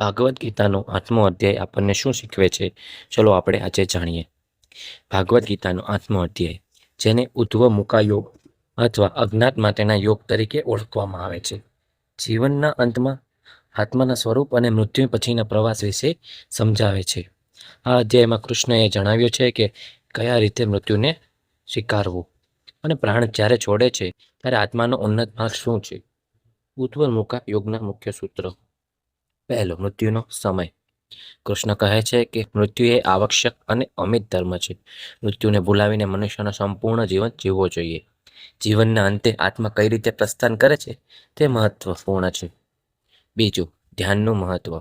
ભાગવદ્ ગીતાનો આઠમો અધ્યાય આપણને શું શીખવે છે? ચલો આપણે આજે જાણીએ. ભાગવદ્ ગીતાનો આઠમો અધ્યાય, જેને ઉદ્ધવ મુકા યોગ અથવા અજ્ઞાત માટેના યોગ તરીકે ઓળખવામાં આવે છે. જીવનના અંતમાં આત્માના સ્વરૂપ અને મૃત્યુ પછીના પ્રવાસ વિશે સમજાવે છે. આ અધ્યાયમાં કૃષ્ણએ જણાવ્યું છે કે કયા રીતે મૃત્યુને સ્વીકારવું અને પ્રાણ જ્યારે છોડે છે, ત્યારે આત્માનો ઉન્નત માર્ગ શું છે? ઉદ્ધવ મુકા યોગના મુખ્ય સૂત્રો. પહેલો મૃત્યુનો સમય. કૃષ્ણ કહે છે કે મૃત્યુ એ આવશ્યક અને અમિત ધર્મ છે. મૃત્યુને ભૂલાવીને મનુષ્યનો સંપૂર્ણ જીવન જીવવો જોઈએ. જીવનના અંતે આત્મા કઈ રીતે પ્રસ્થાન કરે છે તે મહત્વપૂર્ણ છે. બીજું, ધ્યાનનું મહત્વ.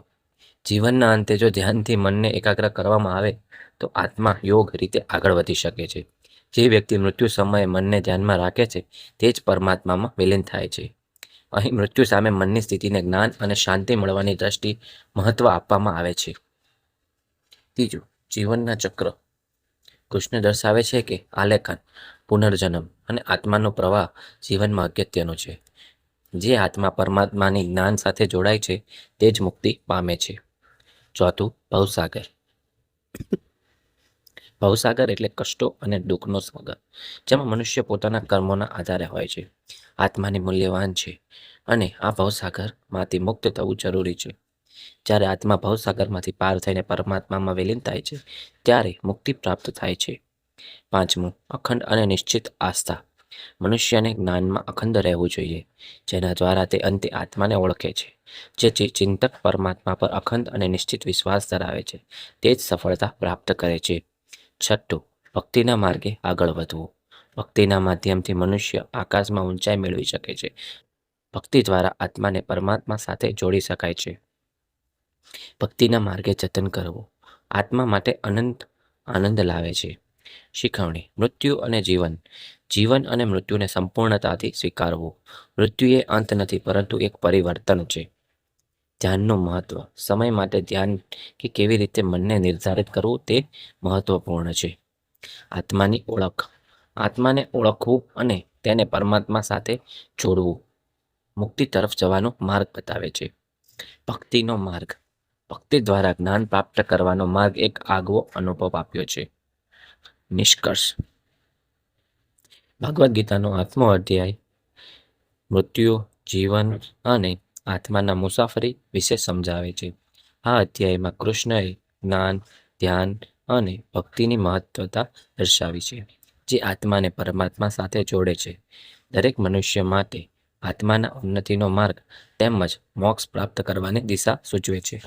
જીવનના અંતે જો ધ્યાનથી મનને એકાગ્ર કરવામાં આવે, તો આત્મા યોગ રીતે આગળ વધી શકે છે. જે વ્યક્તિ મૃત્યુ સમયે મનને ધ્યાનમાં રાખે છે, તે જ પરમાત્મામાં વિલીન થાય છે. અહીં મૃત્યુ સામે મનની સ્થિતિને જ્ઞાન અને શાંતિ મળવાની દ્રષ્ટિ મહત્વ આપવામાં આવે છે. ત્રીજું, જીવનના ચક્ર. કૃષ્ણ દર્શાવે છે કે આલેખન, પુનર્જન્મ અને આત્માનો પ્રવાહ જીવનમાં અગત્યનો છે. જે આત્મા પરમાત્માની જ્ઞાન સાથે જોડાય છે, તે જ મુક્તિ પામે છે. ચોથું, ભવસાગર. ભવસાગર એટલે કષ્ટો અને દુઃખનો સાગર જેમાં મનુષ્ય પોતાના કર્મોના આધારે હોય છે. આત્માની મૂલ્યવાન છે અને આ ભવસાગરમાંથી મુક્ત થવું જરૂરી છે. જ્યારે આત્મા ભવસાગરમાંથી પાર થઈને પરમાત્મામાં વિલીન થાય છે, ત્યારે મુક્તિ પ્રાપ્ત થાય છે. પાંચમું, અખંડ અને નિશ્ચિત આસ્થા. મનુષ્યને જ્ઞાનમાં અખંડ રહેવું જોઈએ, જેના દ્વારા તે અંતે આત્માને ઓળખે છે. જેથી ચિંતક પરમાત્મા પર અખંડ અને નિશ્ચિત વિશ્વાસ ધરાવે છે. તે જ સફળતા પ્રાપ્ત કરે છે. છઠ્ઠું, ભક્તિના માર્ગે આગળ વધવું. ભક્તિના માધ્યમથી મનુષ્ય આકાશમાં ઊંચાઈ મેળવી શકે છે. ભક્તિ દ્વારા આત્માને પરમાત્મા સાથે જોડી શકાય છે. ભક્તિના માર્ગે જતન કરવું આત્મા માટે અનંત આનંદ લાવે છે. શીખવણી, મૃત્યુ અને જીવન. જીવન અને મૃત્યુને સંપૂર્ણતાથી સ્વીકારવું. મૃત્યુ એ અંત નથી, પરંતુ એક પરિવર્તન છે. ધ્યાનનું મહત્વ. સમય માટે ધ્યાન કે કેવી રીતે મનને નિર્ધારિત કરવું તે મહત્વપૂર્ણ છે. આત્માની ઓળખ. આત્માને ઓળખવું અને તેને પરમાત્મા સાથે જોડવું. મુક્તિ તરફ જવાનો માર્ગ બતાવે છે. ભક્તિનો માર્ગ. ભક્તિ દ્વારા જ્ઞાન પ્રાપ્ત કરવાનો માર્ગ એક આગવો અનુભવ આપ્યો છે. નિષ્કર્ષ. ભગવદ્ ગીતાનો આત્મો અધ્યાય. મૃત્યુ, જીવન અને આત્માના મુસાફરી વિશે સમજાવે છે. આ અધ્યાયમાં કૃષ્ણએ જ્ઞાન, ધ્યાન અને ભક્તિની મહત્વતા દર્શાવી છે. જે આત્માને પરમાત્મા સાથે જોડે છે. દરેક મનુષ્ય માટે આત્માના ઉન્નતિનો માર્ગ તેમજ મોક્ષ પ્રાપ્ત કરવાની દિશા સૂચવે છે.